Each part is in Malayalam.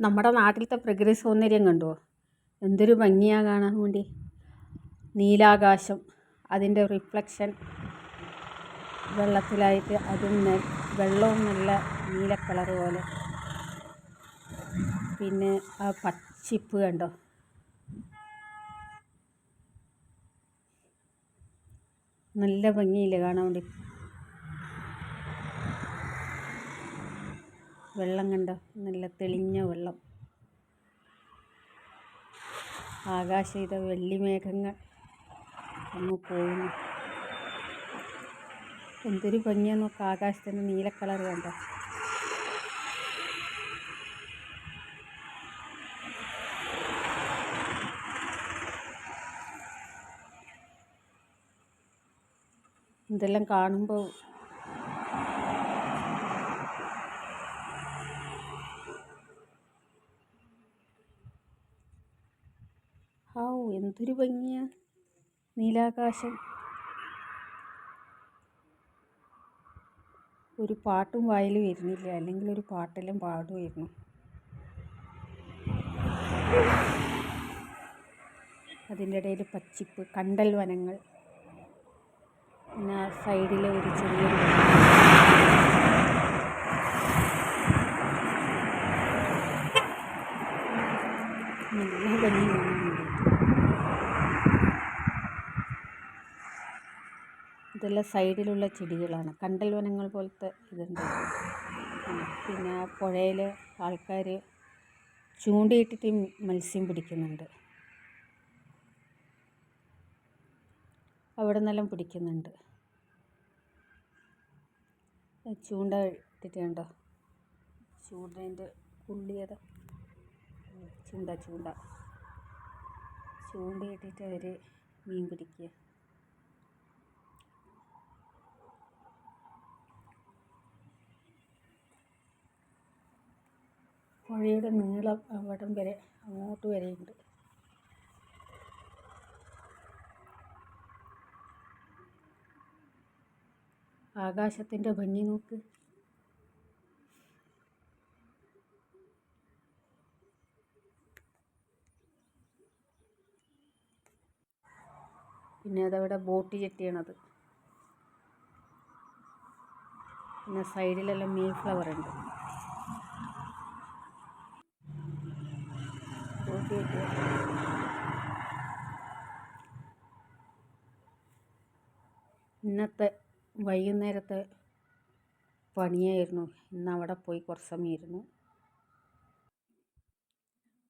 നമ്മുടെ നാട്ടിലത്തെ പ്രകൃതി സൗന്ദര്യം കണ്ടോ? എന്തൊരു ഭംഗിയാണ് കാണാൻ വേണ്ടി. നീലാകാശം അതിന്റെ റിഫ്ലക്ഷൻ. വെള്ളത്തിലായിട്ട് അതും വെള്ളവും നല്ല നീല കളർ പോലെ. പിന്നെ ആ പച്ചിപ്പ് കണ്ടോ? നല്ല ഭംഗിയില്ലേ കാണാൻ വേണ്ടി. വെള്ളം കണ്ടോ? നല്ല തെളിഞ്ഞ വെള്ളം. ആകാശം ഇത വെള്ളിമേഘങ്ങൾ അങ്ങ് പോകുന്നു എന്തൊരു ഭംഗിയാന്ന് നോക്കാം ആകാശത്തിന്റെ നീല കളർ കണ്ടോ? ഇതെല്ലാം കാണുമ്പോൾ ഹാവൂ എന്തൊരു ഭംഗിയാ. നീലാകാശം. ഒരു പാട്ടും വായിൽ വരുന്നില്ല അല്ലെങ്കിൽ ഒരു പാട്ടെല്ലാം പാടുമായിരുന്നു. അതിന്റെ ഇടയിൽ പച്ചിപ്പ് കണ്ടൽ വനങ്ങൾ. പിന്നെ ആ സൈഡിൽ ഒരു ചെറിയൊരു നല്ല ഭംഗി കാണാൻ വേണ്ടിയിട്ട് ഇതെല്ലാം സൈഡിലുള്ള ചെടികളാണ്. കണ്ടൽ വനങ്ങൾ പോലത്തെ ഇതുണ്ട്. പിന്നെ പുഴയിൽ ആൾക്കാർ ചൂണ്ടയിട്ടിട്ട് മത്സ്യം പിടിക്കുന്നുണ്ട്. അവിടെ നിന്നെല്ലാം പിടിക്കുന്നുണ്ട്. ചൂണ്ട ഇട്ടിട്ട് കണ്ടോ? ചൂണ്ടേന്റെ പുള്ളിയത് ചൂണ്ട ചൂണ്ട. ചൂണ്ടയിട്ടിട്ട് അവർ മീൻ പിടിക്കുക. പുഴയുടെ നീളം അവിടം വരെ അങ്ങോട്ട് വരെയുണ്ട്. ആകാശത്തിന്റെ ഭംഗി നോക്ക്. പിന്നെ അതവിടെ ബോട്ട് ചെട്ടിയാണത് പിന്നെ സൈഡിലെല്ലാം മീൻ ഫ്ലവർ ഉണ്ട്. ഇന്നത്തെ വൈകുന്നേരത്തെ പണിയായിരുന്നു. ഇന്ന് അവിടെ പോയി കുറച്ച് സമയം ഇരുന്നു.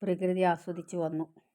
പ്രകൃതി ആസ്വദിച്ച് വന്നു.